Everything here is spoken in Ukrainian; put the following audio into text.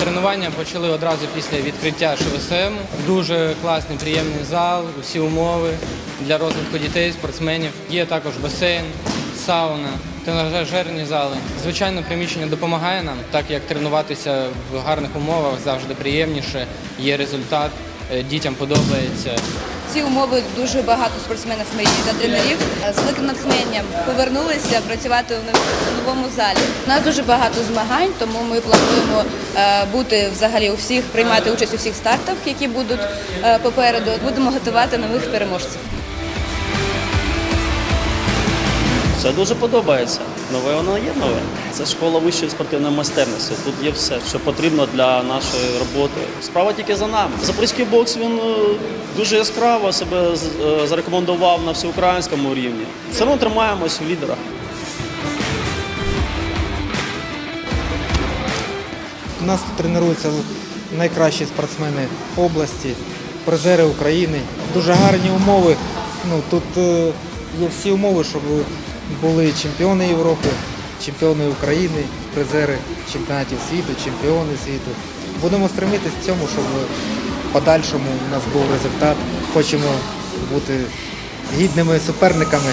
Тренування почали одразу після відкриття ШВСМ. Дуже класний, приємний зал, усі умови для розвитку дітей, спортсменів. Є також басейн, сауна, тренажерні зали. Звичайно, приміщення допомагає нам, так як тренуватися в гарних умовах завжди приємніше. Є результат, дітям подобається. Ці умови дуже багато спортсменів мріють та тренерів з великим натхненням повернулися працювати в новому залі. У нас дуже багато змагань, тому ми плануємо е, бути взагалі у всіх, приймати участь у всіх стартах, які будуть е, попереду. Будемо готувати нових переможців. Це дуже подобається. Нове воно є нове. Це школа вищої спортивної майстерності. Тут є все, що потрібно для нашої роботи. Справа тільки за нами. Запорізький бокс він е, дуже яскраво себе е, зарекомендував на всеукраїнському рівні. Все одно тримаємось в лідерах. У нас тут тренуються найкращі спортсмени області, призери України. Дуже гарні умови. Ну, тут е, є всі умови, щоб були чемпіони Європи, чемпіони України, призери чемпіонатів світу, чемпіони світу. Будемо стремитися в цьому, щоб в подальшому у нас був результат. Хочемо бути гідними суперниками